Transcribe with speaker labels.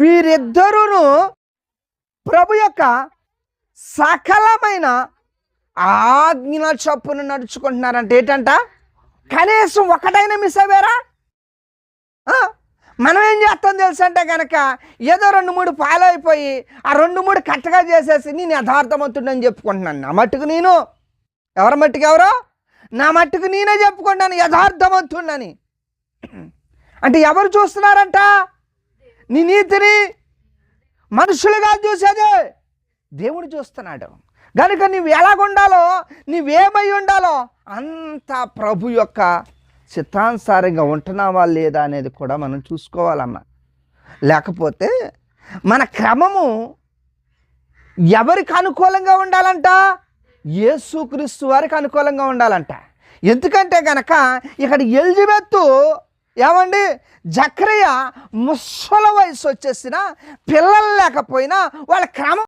Speaker 1: వీరిద్దరూ ప్రభు యొక్క సకలమైన ఆజ్ఞల చొప్పున నడుచుకుంటున్నారంట ఏంటంట? కనీసం ఒకటైన మిస్ అయ్యారా మనం ఏం చేస్తాం తెలుసు అంటే కనుక ఏదో రెండు మూడు పాలైపోయి ఆ రెండు మూడు కట్టగా చేసేసి నేను యథార్థమవుతుండని చెప్పుకుంటున్నాను. నా మట్టుకు నేను. ఎవరి మట్టుకు ఎవరో? నా మట్టుకు నేనే చెప్పుకుంటాను యథార్థమవుతుండని అంటే ఎవరు చూస్తున్నారంట? నీ నీతిని మనుషులుగా చూసేదే దేవుడు చూస్తున్నాడు. కనుక నీవు ఎలాగుండాలో నీవేమై ఉండాలో అంత ప్రభు యొక్క చిత్తానుసారంగా ఉంటున్నావా లేదా అనేది కూడా మనం చూసుకోవాలమ్మా. లేకపోతే మన క్రమము ఎవరికి అనుకూలంగా ఉండాలంట? యేసుక్రీస్తు వారికి అనుకూలంగా ఉండాలంట. ఎందుకంటే కనుక ఇక్కడ ఎలిజబెత్తు ఏమండి? జక్రయ్య ముసల వయసు వచ్చేసిన పిల్లలు లేకపోయినా వాళ్ళ క్రమం